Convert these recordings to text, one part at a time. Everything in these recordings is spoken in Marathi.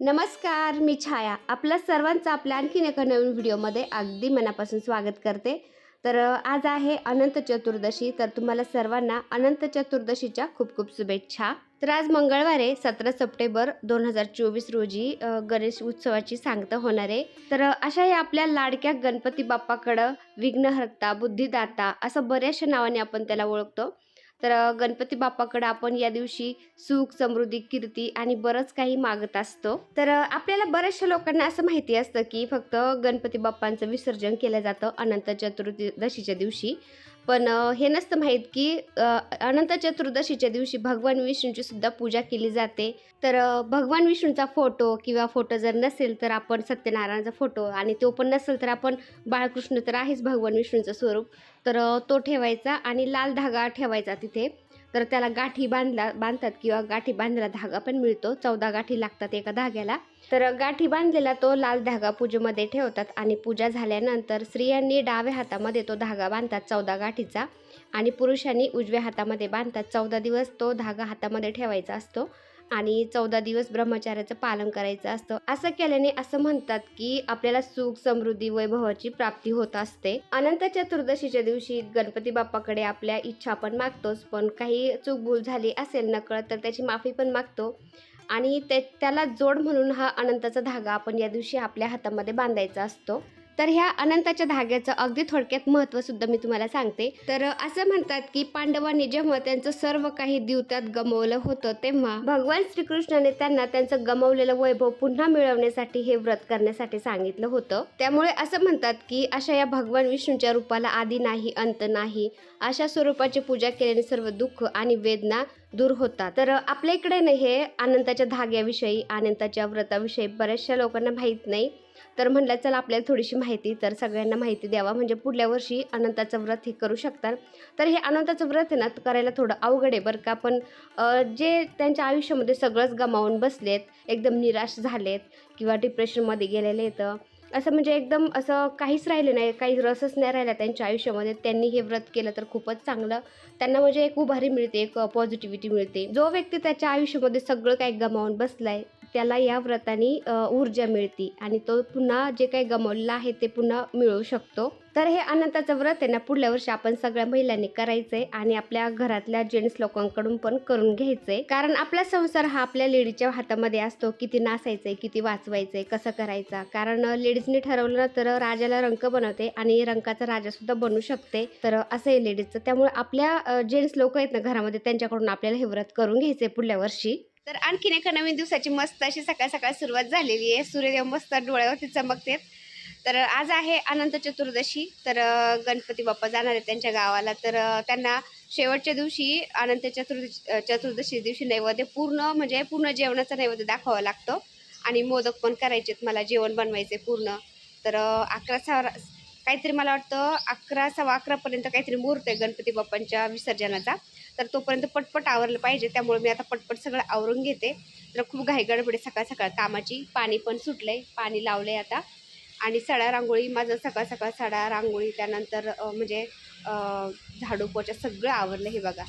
नमस्कार मी छाया. आपल्या सर्वांचं आपल्या आणखीन एका नवीन व्हिडिओमध्ये अगदी मनापासून स्वागत करते. तर आज आहे अनंत चतुर्दशी. तर तुम्हाला सर्वांना अनंत चतुर्दशीच्या खूप खूप शुभेच्छा. तर आज मंगळवार आहे सतरा सप्टेंबर दोन हजार चोवीस रोजी गणेश उत्सवाची सांगता होणार आहे. तर अशा या आपल्या लाडक्या गणपती बाप्पाकडं विघ्नहर्ता बुद्धिदाता असं बऱ्याचशा नावाने आपण त्याला ओळखतो. तर गणपती बाप्पाकडं आपण या दिवशी सुख समृद्धी कीर्ती आणि बरंच काही मागत असतो. तर आपल्याला बऱ्याचशा लोकांना असं माहिती असतं की फक्त गणपती बाप्पांचं विसर्जन केलं जातं अनंत चतुर्दशीच्या दिवशी. पण हे नसतं माहीत की अनंत चतुर्दशीच्या दिवशी भगवान विष्णूची सुद्धा पूजा केली जाते. तर भगवान विष्णूचा फोटो किंवा फोटो जर नसेल तर आपण सत्यनारायणाचा फोटो आणि तो पण नसेल तर आपण बाळकृष्ण तर आहेच भगवान विष्णूचं स्वरूप. तर तो ठेवायचा आणि लाल धागा ठेवायचा तिथे. तर त्याला गाठी बांधला बांधतात किंवा गाठी बांधलेला धागा पण मिळतो. चौदा गाठी लागतात एका धाग्याला. तर गाठी बांधलेला तो लाल धागा पूजेमध्ये ठेवतात आणि पूजा झाल्यानंतर स्त्रियांनी डाव्या हातामध्ये तो धागा बांधतात चौदा गाठीचा. आणि पुरुषांनी उजव्या हातामध्ये बांधतात. चौदा दिवस तो धागा हातामध्ये ठेवायचा असतो. आणि चौदा दिवस ब्रह्मचार्याचं पालन करायचं असतं. असं केल्याने असं म्हणतात की आपल्याला सुख समृद्धी वैभवाची प्राप्ती होत असते. अनंत चतुर्दशीच्या दिवशी गणपती बाप्पाकडे आपल्या इच्छा आपण मागतोच. पण काही चूक भूल झाली असेल नकळत तर त्याची माफी पण मागतो. आणि ते त्याला जोड म्हणून हा अनंताचा धागा आपण या दिवशी आपल्या हातामध्ये बांधायचा असतो. तर ह्या अनंताच्या धाग्याचं अगदी थोडक्यात महत्त्वसुद्धा मी तुम्हाला सांगते. तर असं म्हणतात की पांडवांनी जेव्हा त्यांचं सर्व काही दिवत्यात गमवलं होतं तेव्हा भगवान श्रीकृष्णाने त्यांना त्यांचं गमवलेलं वैभव पुन्हा मिळवण्यासाठी हे व्रत करण्यासाठी सांगितलं होतं. त्यामुळे असं म्हणतात की अशा या भगवान विष्णूच्या रूपाला आधी नाही अंत नाही. अशा स्वरूपाची पूजा केल्याने सर्व दुःख आणि वेदना दूर होतात. तर आपल्या इकडे हे अनंताच्या धाग्याविषयी अनंताच्या व्रताविषयी बऱ्याचशा लोकांना माहीत नाही. तर म्हणलं चला आपल्याला थोडीशी माहिती तर सगळ्यांना माहिती द्यावा. म्हणजे पुढल्या वर्षी अनंताचं व्रत हे करू शकतात. तर हे अनंताचं व्रत आहे ना करायला थोडं अवघड आहे बरं का. पण जे त्यांच्या आयुष्यामध्ये सगळंच गमावून बसलेत एकदम निराश झालेत किंवा डिप्रेशनमध्ये गेलेले आहेत असं म्हणजे एकदम असं काहीच राहिले नाही काही रसच नाही राहिला त्यांच्या आयुष्यामध्ये. त्यांनी हे व्रत केलं तर खूपच चांगलं. त्यांना म्हणजे एक उभारी मिळते एक पॉझिटिव्हिटी मिळते. जो व्यक्ती त्याच्या आयुष्यामध्ये सगळं काही गमावून बसलाय त्याला या व्रताने ऊर्जा मिळते आणि तो पुन्हा जे काही गमावलेलं आहे ते पुन्हा मिळू शकतो. तर हे अनंताचं व्रत आहे ना पुढल्या वर्षी आपण सगळ्या महिलांनी करायचंय आणि आपल्या घरातल्या जेंट्स लोकांकडून पण करून घ्यायचंय. कारण आपला संसार हा आपल्या लेडीजच्या हातामध्ये असतो. किती नासायचंय किती वाचवायचंय कसं करायचा? कारण लेडीजनी ठरवलं ना तर राजाला रंक बनवते आणि रंकाचा राजा सुद्धा बनू शकते. तर असं आहे लेडीजचं. त्यामुळे आपल्या जेंट्स लोक आहेत ना घरामध्ये त्यांच्याकडून आपल्याला हे व्रत करून घ्यायचंय पुढल्या वर्षी. तर आणखीन एका नवीन दिवसाची मस्त अशी सकाळ सकाळ सुरुवात झालेली आहे. सूर्यदेव मस्त डोळ्यावरती चमकतेत. तर आज आहे अनंत चतुर्दशी. तर गणपती बाप्पा जाणार आहेत त्यांच्या गावाला. तर त्यांना शेवटच्या दिवशी अनंत चतुर्दशी चतुर्दशी दिवशी नैवेद्य पूर्ण म्हणजे पूर्ण जेवणाचा नैवेद्य दाखवावा लागतो. आणि मोदक पण करायचे मला जेवण बनवायचे पूर्ण. तर अकरा सहा काहीतरी मला वाटतं अकरा सव्वा अकरापर्यंत काहीतरी मुहूर्त आहे गणपती बाप्पांच्या विसर्जनाचा. तर तोपर्यंत पटपट आवरलं पाहिजे. त्यामुळे मी आता पटपट सगळं आवरून घेते. तर खूप घाईगडबडी सकाळ सकाळ कामाची पाणी पण सुटलंय. पाणी लावलंय आता. आणि सडा रांगोळी माझं सकाळ सकाळ सडा रांगोळी त्यानंतर म्हणजे झाडू पोचा सगळं आवरलं हे बघा.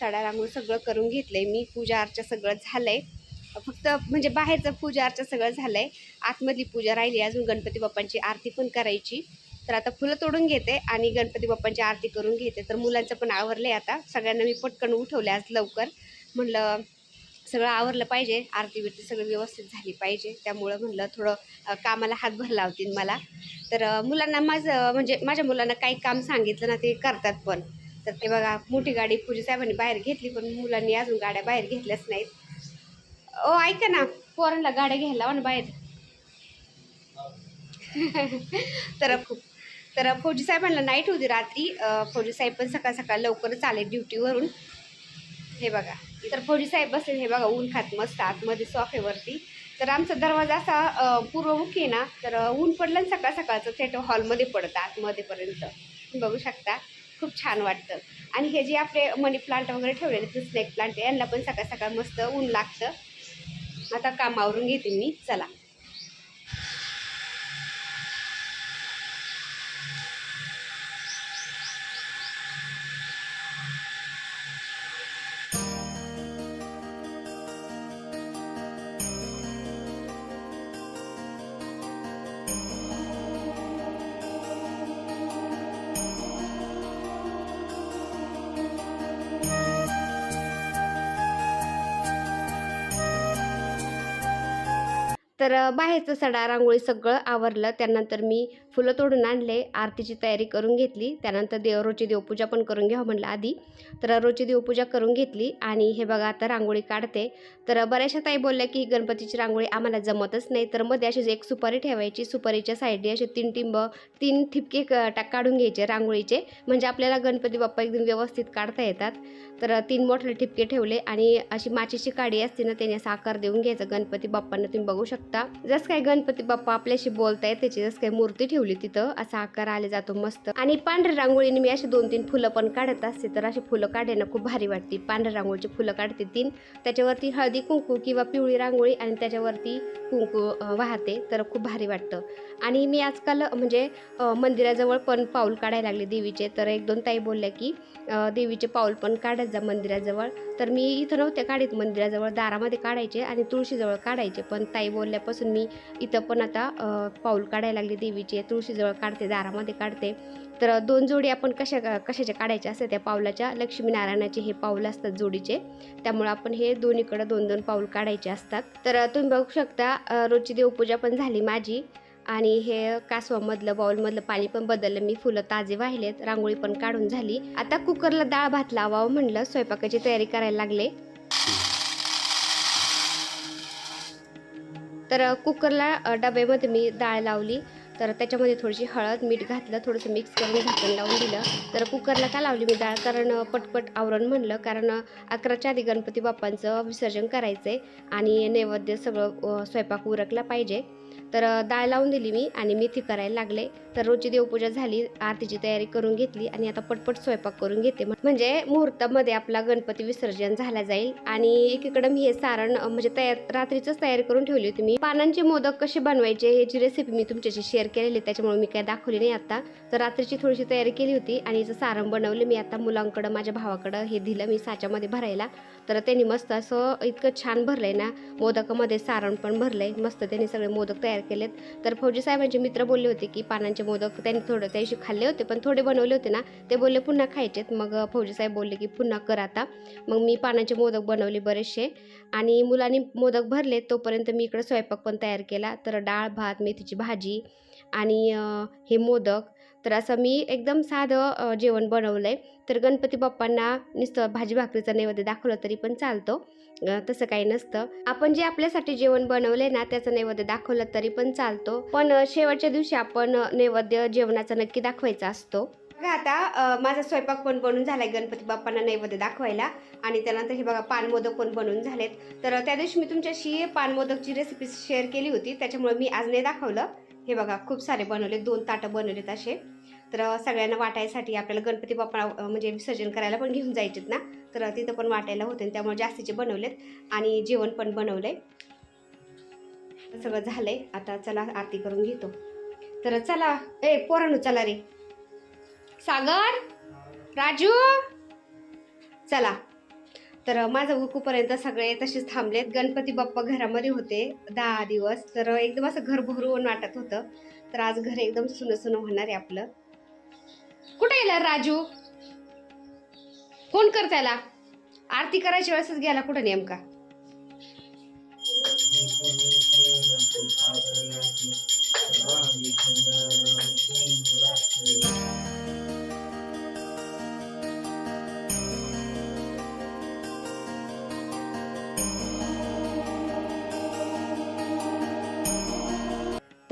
सडा रांगोळी सगळं करून घेतलंय मी. पूजा अर्चा सगळं झालंय. फक्त म्हणजे बाहेरचं पूजा अर्चा सगळं झालंय. आतमधली पूजा राहिली. अजून गणपती बाप्पांची आरती पण करायची. तर आता फुलं तोडून घेते आणि गणपती बाप्पांची आरती करून घेते. तर मुलांचं पण आवरलंय आता. सगळ्यांना मी पटकन उठवले आज लवकर. म्हणलं सगळं आवरलं पाहिजे. आरती बिरती सगळं व्यवस्थित झाली पाहिजे. त्यामुळं म्हणलं थोडं कामाला हातभार लावतील मला. तर मुलांना माझं म्हणजे माझ्या मुलांना काही काम सांगितलं ना ते करतात पण. तर ते बघा मोठी गाडी पूजा साहेबांनी बाहेर घेतली पण मुलांनी अजून गाड्या बाहेर घेतल्याच नाहीत. ओ ऐका ना पोरांना गाड्या घ्यायला ना बाहेर. तर खूप तर फौजी साहेबांना नाईट होती रात्री. फौजी साहेब पण सकाळ सकाळ लवकरच आले ड्युटीवरून हे बघा. तर फौजी साहेब बसले हे बघा ऊन खात मस्त आतमध्ये सॉफेवरती तर आमचा दरवाजा असा पूर्वमुखी आहे ना तर ऊन पडलं सकाळ सकाळचं थेट हॉलमध्ये पडतं आतमध्येपर्यंत तुम्ही बघू शकता. खूप छान वाटतं. आणि हे जे आपले मनी प्लांट वगैरे ठेवलेले ते स्नेक प्लांट यांना पण सकाळ सकाळ मस्त ऊन लागतं. आता काम आवरून घेते मी. चला. तर बाहेरचं सडा रांगोळी सगळं आवरलं. त्यानंतर मी फुलं तोडून आणले आरतीची तयारी करून घेतली त्यानंतर देव रोजची देवपूजा पण करून घ्यावं म्हणलं आधी. तर रोजची देवपूजा करून घेतली आणि हे बघा आता रांगोळी काढते. तर बऱ्याचशा ताई बोलल्या की गणपतीची रांगोळी आम्हाला जमतच नाही तर मध्ये अशीच एक सुपारी ठेवायची. सुपारीच्या साईडने असे तीन टिंब तीन ठिपके क- टाक काढून घ्यायचे रांगोळीचे. म्हणजे आपल्याला गणपती बाप्पा एकदम व्यवस्थित काढता येतात. तर तीन मोठे ठिपके ठेवले आणि अशी माचीची काडी असते ना त्याने साकार आकार देऊन घ्यायचा. गणपती बाप्पांना तुम्ही बघू शकता. जसं काय गणपती बाप्पा आपल्याशी बोलताय त्याची जसं काय मूर्ती ठेवू ठेवली तिथं. असा आकार आले जातो मस्त. आणि पांढऱ्या रांगोळीने मी अशी दोन तीन फुलं पण काढत असते. तर अशी फुलं काढायला खूप भारी वाटते. पांढऱ्या रांगोळीची फुलं काढते तीन. त्याच्यावरती हळदी कुंकू किंवा पिवळी रांगोळी आणि त्याच्यावरती कुंकू वाहते. तर खूप भारी वाटतं. आणि मी आजकाल म्हणजे मंदिराजवळ पण पाऊल काढायला लागले देवीचे. तर एक दोन ताई बोलल्या की देवीचे पाऊल पण काढत जा मंदिराजवळ. तर मी इथं नव्हते काढीत मंदिराजवळ दारामध्ये काढायचे आणि तुळशीजवळ काढायचे. पण ताई बोलल्यापासून मी इथं पण आता पाऊल काढायला लागले देवीचे. तुळशीजवळ काढते दारामध्ये काढते. तर दोन जोडी आपण कशा कशाच्या काढायच्या असतात त्या पावलाच्या? लक्ष्मीनारायणाचे हे पाऊल असतात जोडीचे. त्यामुळे आपण हे दोन्हीकडं दोन दोन पाऊल काढायचे असतात. तर तुम्ही बघू शकता रोजची देवपूजा पण झाली माझी. आणि हे कासवामधलं बाउलमधलं पाणी पण बदललं. मी फुलं ताजे वाहिलेत रांगोळी पण काढून झाली. आता कुकरला डाळ भात लावावं म्हणलं स्वयंपाकाची तयारी करायला लागले. तर कुकरला डब्यामध्ये मी डाळ लावली. तर त्याच्यामध्ये थोडीशी हळद मीठ घातलं थोडंसं मिक्स करून झाकण लावून दिलं. तर कुकरला का लावली मी डाळ? कारण पटपट आवरण म्हणलं. कारण अकराच्या आधी गणपती बाप्पांचं विसर्जन करायचं आहे आणि नैवेद्य सगळं स्वयंपाक उरकला पाहिजे. तर डाळ लावून दिली मी आणि मेथी करायला लागले. तर रोजची देवपूजा झाली आरतीची तयारी करून घेतली आणि आता पटपट स्वयंपाक करून घेते. म्हणजे मुहूर्तामध्ये आपला गणपती विसर्जन झाला जाईल आणि एकीकडे मी हे सारण म्हणजे तयार रात्रीच तयारी करून ठेवली होती मी. पानांचे मोदक कसे बनवायचे ह्याची रेसिपी मी तुमच्याशी शेअर केलेली आहे, त्याच्यामुळे मी काय दाखवली नाही आता. तर रात्रीची थोडीशी तयारी केली होती आणि याचं सारण बनवले मी आता मुलांकडं माझ्या भावाकडं हे दिलं मी साच्यामध्ये भरायला. तर त्यांनी मस्त असं इतकं छान भरलं आहे ना मोदकामध्ये सारण पण भरलं आहे मस्त त्यांनी सगळे मोदक तयार केलेत. तर फौजी साहेबांचे मित्र बोलले होते की पानांचे मोदक त्यांनी थोडं त्याशी खाल्ले होते पण थोडे बनवले होते ना ते बोलले पुन्हा खायचेत. मग फौजी साहेब बोलले की पुन्हा कर आता. मग मी पानांचे मोदक बनवले बरेचसे. आणि मुलांनी मोदक भरले तोपर्यंत मी इकडं स्वयंपाक पण तयार केला. तर डाळ भात मेथीची भाजी आणि हे मोदक तर असं मी एकदम साधं जेवण बनवलं आहे तर गणपती बाप्पांना नुसतं भाजी भाकरीचा नैवेद्य दाखवलं तरी पण चालतो. तसं काही नसतं. आपण जे आपल्यासाठी जेवण बनवलंय ना त्याचं नैवेद्य दाखवलं तरी पण चालतो. पण शेवटच्या दिवशी आपण नैवेद्य जेवणाचा नक्की दाखवायचा असतो. बघा आता माझा स्वयंपाक पण बनून झालाय गणपती बाप्पांना नैवेद्य दाखवायला. आणि त्यानंतर हे बघा पानमोदक पण बनून झालेत. तर त्या दिवशी मी तुमच्याशी पानमोदकची रेसिपी शेअर केली होती. त्याच्यामुळे मी आज नाही दाखवलं. हे बघा खूप सारे बनवले दोन ताटं बनवलेत असे. तर सगळ्यांना वाटायसाठी आपल्याला गणपती बाप्पा म्हणजे विसर्जन करायला पण घेऊन जायचेत ना. तर तिथं पण वाटायला होते त्यामुळे जास्तीचे बनवलेत आणि जेवण पण बनवलं आहे सगळं झालंय. आता चला आरती करून घेतो. तर चला. ए पोरांनो चला रे. सागर? राजू? चला. तर माझं उकूपर्यंत सगळे तसेच थांबलेत. गणपती बाप्पा घरामध्ये होते दहा दिवस. तर एकदम असं घर भरून वाटत होतं. तर आज घर एकदम सुनं सुनं होणार आहे आपलं. कुठे गेला राजू? फोन कर त्याला. आरती करायच्या वेळेसच गेला कुठं नेमका?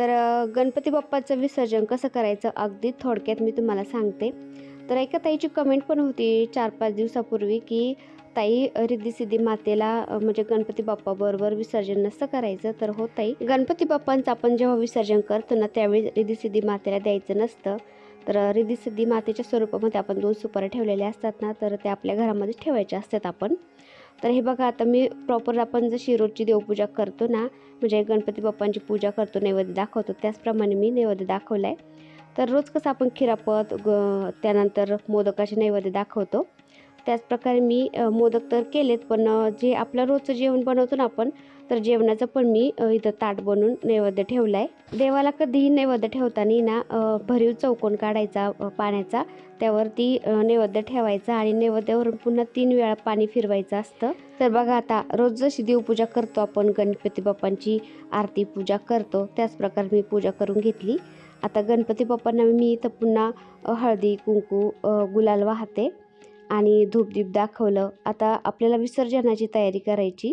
तर गणपती बाप्पाचं विसर्जन कसं करायचं अगदी थोडक्यात मी तुम्हाला सांगते. तर एका ताईची कमेंट पण होती चार पाच दिवसापूर्वी की ताई रिद्धी सिद्धी मातेला म्हणजे गणपती बाप्पाबरोबर विसर्जन नसतं करायचं. तर हो ताई गणपती बाप्पांचं आपण जेव्हा विसर्जन करतो ना त्यावेळी रिद्धीसिद्धी मातेला द्यायचं नसतं. तर रिद्धीसिद्धी रिद्धी सिद्धी मातेच्या स्वरूपामध्ये आपण दोन सुपाऱ्या ठेवलेल्या असतात ना तर ते आपल्या घरामध्ये ठेवायच्या असतात आपण. तर हे बघा आता मी प्रॉपर आपण जशी रोजची देवपूजा करतो ना म्हणजे गणपती बाप्पांची पूजा करतो नैवेद्य दाखवतो. त्याचप्रमाणे मी नैवेद्य दाखवला आहे तर रोज कसं आपण खिरापत ग त्यानंतर मोदकाचे नैवेद्य दाखवतो. त्याचप्रकारे मी मोदक तर केलेत पण जे आपलं रोजचं जेवण बनवतो ना आपण तर जेवणाचं पण मी इथं ताट बनवून नैवेद्य ठेवला आहे देवाला कधीही नैवेद्य ठेवताना ना भरीव चौकोन काढायचा पाण्याचा. त्यावरती नैवेद्य ठेवायचा आणि नैवेद्यावरून पुन्हा तीन वेळा पाणी फिरवायचं असतं. तर बघा आता रोज जशी देवपूजा करतो आपण गणपती बाप्पांची आरती पूजा करतो त्याच प्रकारे मी पूजा करून घेतली. आता गणपती बाप्पांना मी इथं पुन्हा हळदी कुंकू गुलाल वाहते आणि धूपदीप दाखवलं. आता आपल्याला विसर्जनाची तयारी करायची.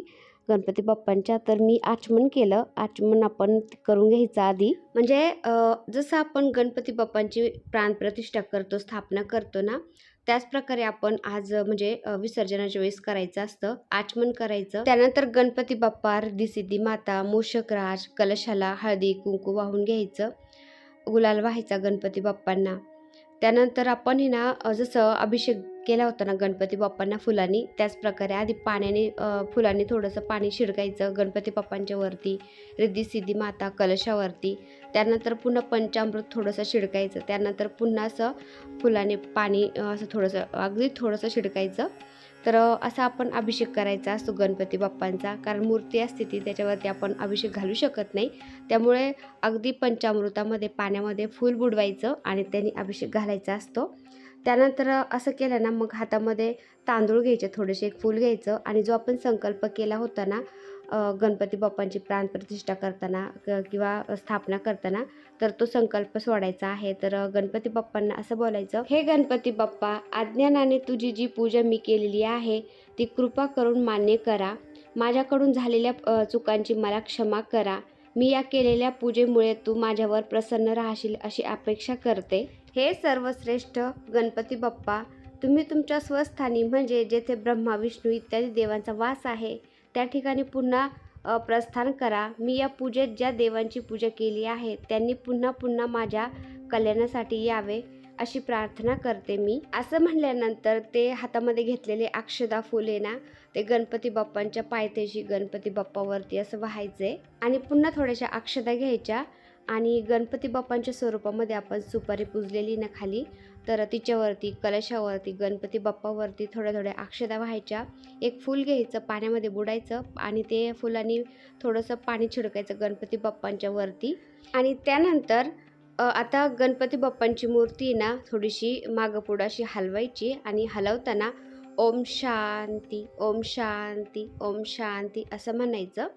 गणपती बाप्पांच्या तर मी आचमन केलं. आचमन आपण करून घ्यायचं आधी. म्हणजे जसं आपण गणपती बाप्पांची प्राणप्रतिष्ठा करतो स्थापना करतो ना त्याच प्रकारे आपण आज म्हणजे विसर्जनाच्या वेळेस करायचं असतं. आचमन करायचं. त्यानंतर गणपती बाप्पा रिद्धी माता मूषकराज कलशाला हळदी कुंकू वाहून घ्यायचं. गुलाल व्हायचा गणपती बाप्पांना. त्यानंतर आपण हे ना जसं अभिषेक केला होता ना गणपती बाप्पांना फुलांनी. त्याच प्रकारे आधी पाण्याने फुलांनी थोडंसं पाणी शिडकायचं गणपती बाप्पांच्या वरती रिद्धी सिद्धी माता कलशावरती. त्यानंतर पुन्हा पंचामृत थोडंसं शिडकायचं त्यानंतर पुन्हा असं फुलाने पाणी असं थोडंसं अगदी थोडंसं शिडकायचं तर असा आपण अभिषेक करायचा असतो गणपती बाप्पांचा. कारण मूर्ती असते ती त्याच्यावरती आपण अभिषेक घालू शकत नाही. त्यामुळे अगदी पंचामृतामध्ये पाण्यामध्ये फूल बुडवायचं आणि त्यांनी अभिषेक घालायचा असतो. त्यानंतर असं केलं ना मग हातामध्ये तांदूळ घ्यायचे थोडेसे एक फूल घ्यायचं आणि जो आपण संकल्प केला होता ना गणपती बाप्पांची प्राणप्रतिष्ठा करताना किंवा स्थापना करताना तर तो संकल्प सोडायचा आहे. तर गणपती बाप्पांना असं बोलायचं हे गणपती बाप्पा अज्ञानाने तुझी जी पूजा मी केलेली आहे ती कृपा करून मान्य करा. माझ्याकडून झालेल्या चुकांची मला क्षमा करा. मी या केलेल्या पूजेमुळे तू माझ्यावर प्रसन्न राहशील अशी अपेक्षा करते. हे सर्वश्रेष्ठ गणपती बाप्पा तुम्ही तुमच्या स्वस्थानी म्हणजे जेथे ब्रह्मा विष्णू इत्यादी देवांचा वास आहे त्या ठिकाणी पुन्हा प्रस्थान करा. मी या पूजेत ज्या देवांची पूजा केली आहे त्यांनी पुन्हा पुन्हा माझ्या कल्याणासाठी यावे अशी प्रार्थना करते मी. असं म्हणल्यानंतर ते हातामध्ये घेतलेले अक्षदा फुले ना ते गणपती बाप्पांच्या पायथ्याशी गणपती बाप्पावरती असं व्हायचे. आणि पुन्हा थोड्याशा अक्षदा घ्यायच्या. आणि गणपती बाप्पांच्या स्वरूपामध्ये आपण सुपारी पुजलेली ना खाली तर तिच्यावरती कलशावरती गणपती बाप्पावरती थोड्या थोड्या अक्षदा व्हायच्या. एक फूल घ्यायचं पाण्यामध्ये बुडायचं आणि ते फुलांनी थोडंसं पाणी छिडकायचं गणपती बाप्पांच्या वरती. आणि त्यानंतर आता गणपती बाप्पांची मूर्ती आहे ना थोडीशी मागं पुढं अशी हलवायची आणि हलवताना ओम शांती ओम शांती ओम शांती असं म्हणायचं.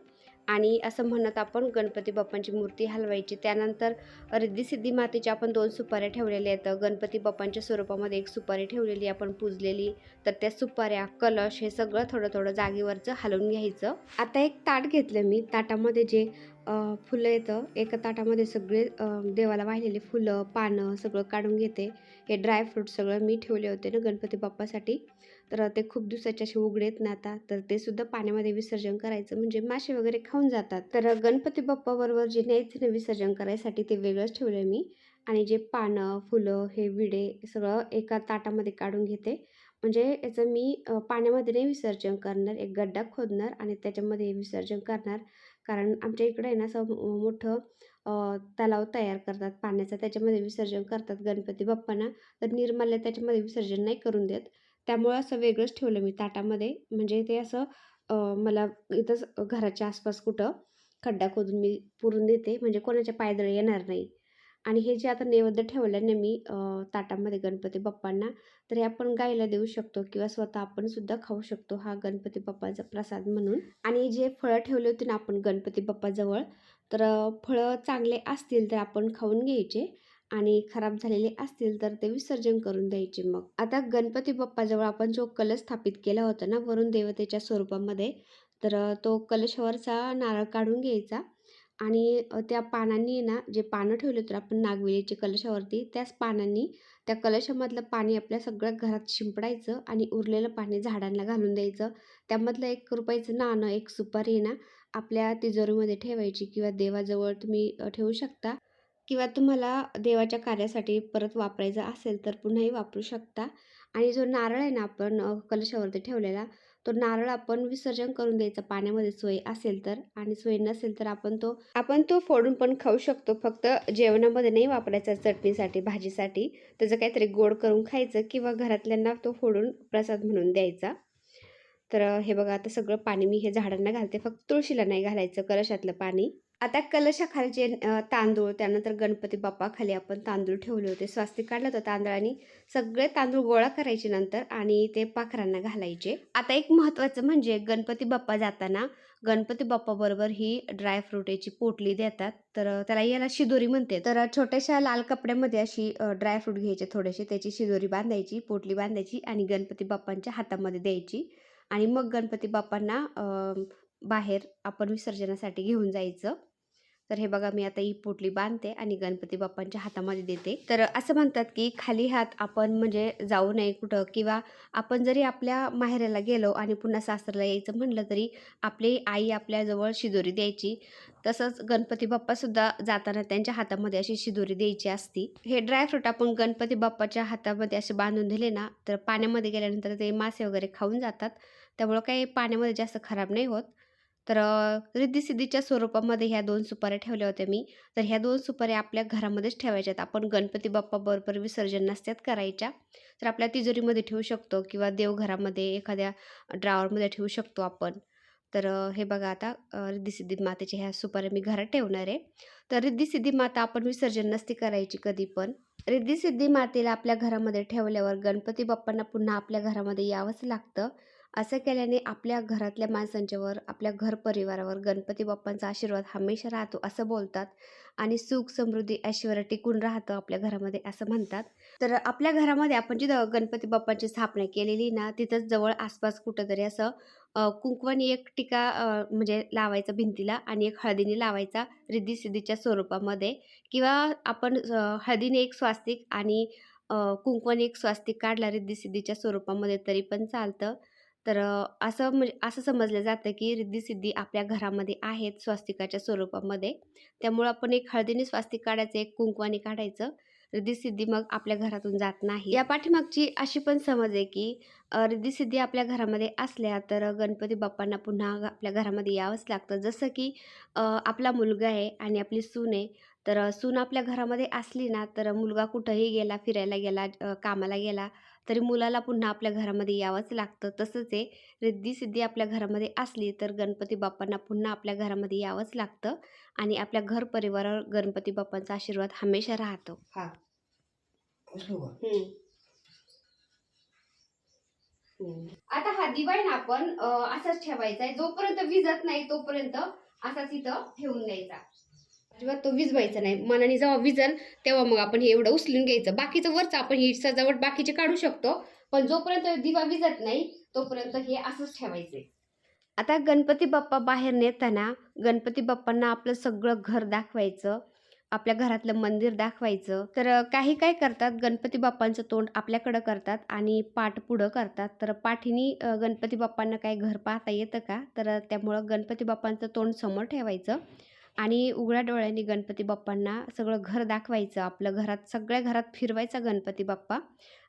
आणि असं म्हणत आपण गणपती बाप्पांची मूर्ती हलवायची. त्यानंतर रिद्धी सिद्धी मातेच्या आपण दोन सुपाऱ्या ठेवलेल्या आहेत. गणपती बाप्पांच्या स्वरूपामध्ये एक सुपारी ठेवलेली आपण पूजलेली. तर त्या सुपाऱ्या कलश हे सगळं थोडं थोडं जागेवरचं हलवून घ्यायचं. आता एक ताट घेतलं मी. ताटामध्ये जे फुलं येतं एका ताटामध्ये सगळे देवाला वाहिलेले फुलं पानं सगळं काढून घेते. हे ड्रायफ्रूट सगळं मी ठेवले होते ना गणपती बाप्पासाठी. तर ते खूप दिवसाचे असे उघडे आहेत ना आता तर ते सुद्धा पाण्यामध्ये विसर्जन करायचं. म्हणजे मासे वगैरे खाऊन जातात. तर गणपती बाप्पाबरोबर जे न्यायचं ना विसर्जन करायसाठी ते वेगळंच ठेवलं मी. आणि जे पानं फुलं हे विडे सगळं एका ताटामध्ये काढून घेते. म्हणजे याचं मी पाण्यामध्ये नाही विसर्जन करणार एक गड्डा खोदणार आणि त्याच्यामध्ये विसर्जन करणार. कारण आमच्या इकडे आहे ना असं मोठं तलाव तयार करतात पाण्याचा. त्याच्यामध्ये विसर्जन करतात गणपती बाप्पांना. तर निर्माल्य त्याच्यामध्ये विसर्जन नाही करून देत. त्यामुळं असं वेगळंच ठेवलं मी ताटामध्ये. म्हणजे ते असं मला इथंच घराच्या आसपास कुठं खड्डा खोदून मी पुरून देते. म्हणजे कोणाच्या पायदळी येणार नाही. आणि हे जे आता नैवेद्य ठेवलं ना मी ताटामध्ये गणपती बाप्पांना तर हे आपण गायला देऊ शकतो किंवा स्वतः आपण सुद्धा खाऊ शकतो हा गणपती बाप्पाचा प्रसाद म्हणून. आणि जे फळं ठेवले होते ना आपण गणपती बाप्पाजवळ तर फळं चांगले असतील तर आपण खाऊन घ्यायचे. आणि खराब झालेले असतील तर ते विसर्जन करून द्यायचे मग. आता गणपती बाप्पाजवळ आपण जो कलश स्थापित केला होता ना वरुण देवतेच्या स्वरूपामध्ये तर तो कलशावरचा नारळ काढून घ्यायचा आणि त्या पानांनी ना जे पानं ठेवले तर आपण नागवेलीचे कलशावरती त्याच पानांनी त्या कलशामधलं पाणी आपल्या सगळ्या घरात शिंपडायचं आणि उरलेलं पाणी झाडांना घालून द्यायचं. त्यामधलं एक रुपयाचं नाणं एक सुपारी आहे ना आपल्या तिजोरीमध्ये ठेवायची किंवा देवाजवळ तुम्ही ठेवू शकता. किंवा तुम्हाला देवाच्या कार्यासाठी परत वापरायचा असेल तर पुन्हाही वापरू शकता. आणि जो नारळ आहे ना आपण कलशावरती ठेवलेला तो नारळ आपण विसर्जन करून द्यायचा पाण्यामध्ये सोय असेल तर. आणि सोय नसेल तर आपण तो आपण तो फोडून पण खाऊ शकतो. फक्त जेवणामध्ये नाही वापरायचा चटणीसाठी भाजीसाठी. त्याचं काहीतरी गोड करून खायचं किंवा घरातल्यांना तो फोडून प्रसाद म्हणून द्यायचा. तर हे बघा आता सगळं पाणी मी हे झाडांना घालते. फक्त तुळशीला नाही घालायचं कलशातलं पाणी. आता कलशाखालचे जे तांदूळ त्यानंतर गणपती बाप्पाखाली आपण तांदूळ ठेवले होते. स्वास्तिक काढलं होतं तांदळाने. सगळे तांदूळ गोळा करायचे नंतर आणि ते पाखरांना घालायचे. आता एक महत्त्वाचं म्हणजे गणपती बाप्पा जाताना गणपती बाप्पाबरोबर ही ही ड्रायफ्रूटची पोटली देतात. तर त्याला याला शिदोरी म्हणते. तर छोट्याशा लाल कपड्यामध्ये अशी ड्रायफ्रूट घ्यायचे थोडेसे. त्याची शिदोरी बांधायची पोटली बांधायची आणि गणपती बाप्पांच्या हातामध्ये द्यायची. आणि मग गणपती बाप्पांना बाहेर आपण विसर्जनासाठी घेऊन जायचं. तर हे बघा मी आता ही पोटली बांधते आणि गणपती बाप्पांच्या हातामध्ये देते. तर असं म्हणतात की खाली हात आपण म्हणजे जाऊ नये कुठं किंवा आपण जरी आपल्या माहेराला गेलो आणि पुन्हा सासरला यायचं म्हणलं तरी आपली आई आपल्याजवळ शिदोरी द्यायची. तसंच गणपती बाप्पासुद्धा जाताना त्यांच्या हातामध्ये अशी शिदोरी द्यायची असती. हे ड्रायफ्रूट आपण गणपती बाप्पाच्या हातामध्ये असे बांधून दिले ना तर पाण्यामध्ये गेल्यानंतर ते मासे वगैरे खाऊन जातात. त्यामुळं काही पाण्यामध्ये जास्त खराब नाही होत. तर रिद्धी सिद्धीच्या स्वरूपामध्ये ह्या दोन सुपाऱ्या ठेवल्या होत्या मी. तर ह्या दोन सुपाऱ्या आपल्या घरामध्येच ठेवायच्यात. आपण गणपती बाप्पा बरोबर विसर्जन नसत्यात करायच्या. तर आपल्या तिजोरीमध्ये ठेवू शकतो किंवा देवघरामध्ये एखाद्या ड्रावरमध्ये ठेवू शकतो आपण. तर हे बघा आता अ, रिद्धिसिद्धी मातेच्या ह्या सुपाऱ्या मी घरात ठेवणार आहे. तर रिद्धिसिद्धी माता आपण विसर्जन नसती करायची कधी पण. रिद्धिसिद्धी मातेला आपल्या घरामध्ये ठेवल्यावर गणपती बाप्पांना पुन्हा आपल्या घरामध्ये यावंच लागतं. असं केल्याने आपल्या घरातल्या माणसांच्यावर आपल्या घर परिवारावर गणपती बाप्पांचा आशीर्वाद हमेशा राहतो असं बोलतात. आणि सुख समृद्धी ऐश्वर टिकून राहतं आपल्या घरामध्ये असं म्हणतात. तर आपल्या घरामध्ये आपण जिथं गणपती बाप्पांची स्थापना केलेली ना तिथंच जवळ आसपास कुठंतरी असं कुंकवानी एक टिका म्हणजे लावायचा भिंतीला आणि एक हळदीने लावायचा रिद्धी सिद्धीच्या स्वरूपामध्ये. किंवा आपण हळदीने एक स्वास्तिक आणि कुंकवाने एक स्वास्तिक काढला रिद्धी सिद्धीच्या स्वरूपामध्ये तरी पण चालतं. तर असं म्हणजे असं समजलं जातं की रिद्धिसिद्धी आपल्या घरामध्ये आहेत स्वास्तिकाच्या स्वरूपामध्ये. त्यामुळं आपण एक हळदीने स्वास्तिक काढायचं एक कुंकवाने काढायचं. रिद्धिसिद्धी मग आपल्या घरातून जात नाही. या पाठीमागची अशी पण समज आहे की अ, रिद्धिसिद्धी आपल्या घरामध्ये असल्या तर गणपती बाप्पांना पुन्हा आपल्या घरामध्ये यावंच लागतं. जसं की आपला मुलगा आहे आणि आपली सून आहे. तर सून आपल्या घरामध्ये असली ना तर मुलगा कुठंही गेला फिरायला गेला कामाला गेला तरी मुलाला पुन्हा आपल्या घरामध्ये यावंच लागतं. तसंच आहे रिद्धी सिद्धी आपल्या घरामध्ये असली तर गणपती बाप्पांना पुन्हा आपल्या घरामध्ये यावंच लागतं आणि आपल्या घर परिवारावर गणपती बाप्पांचा आशीर्वाद हमेशा राहतो. हा. आता हा. दिवा आहे ना आपण असाच ठेवायचा आहे. जोपर्यंत विजत नाही तोपर्यंत असाच इथं ठेवून द्यायचा. अजिबात तो विजवायचा नाही मनाने जेव्हा विजल तेव्हा मग आपण हे एवढं उचलून घ्यायचं. बाकीचं वरचं आपण ही सजावट बाकीचे काढू शकतो पण जोपर्यंत दिवा विजत नाही तोपर्यंत हे असंच ठेवायचे आता गणपती बाप्पा बाहेर नेताना गणपती बाप्पांना आपलं सगळं घर दाखवायचं आपल्या घरातलं मंदिर दाखवायचं. तर काही काय करतात गणपती बाप्पांचं तोंड आपल्याकडं करतात आणि पाठ पुढं करतात. तर पाठीनी गणपती बाप्पांना काय घर पाहता येतं का? तर त्यामुळं गणपती बाप्पांचं तोंड समोर ठेवायचं. आणि उघड्या डोळ्यांनी गणपती बाप्पांना सगळं घर दाखवायचं आपलं घरात सगळ्या घरात फिरवायचा गणपती बाप्पा.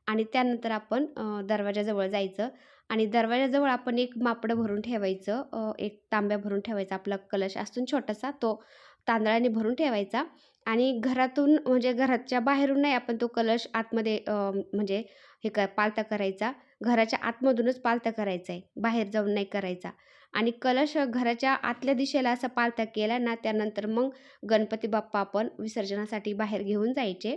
आणि त्यानंतर आपण दरवाजाजवळ जायचं आणि दरवाजाजवळ आपण एक मापडं भरून ठेवायचं एक तांब्या भरून ठेवायचा आपला कलश असून छोटासा तो तांदळाने भरून ठेवायचा. आणि घरातून म्हणजे घराच्या बाहेरून नाही आपण तो कलश आतमध्ये म्हणजे हे क पालथा करायचा. घराच्या आतमधूनच पालता करायचा आहे बाहेर जाऊन नाही करायचा. आणि कलश घराच्या आतल्या दिशेला असा पालथा केला ना त्यानंतर मग गणपती बाप्पा आपण विसर्जनासाठी बाहेर घेऊन जायचे.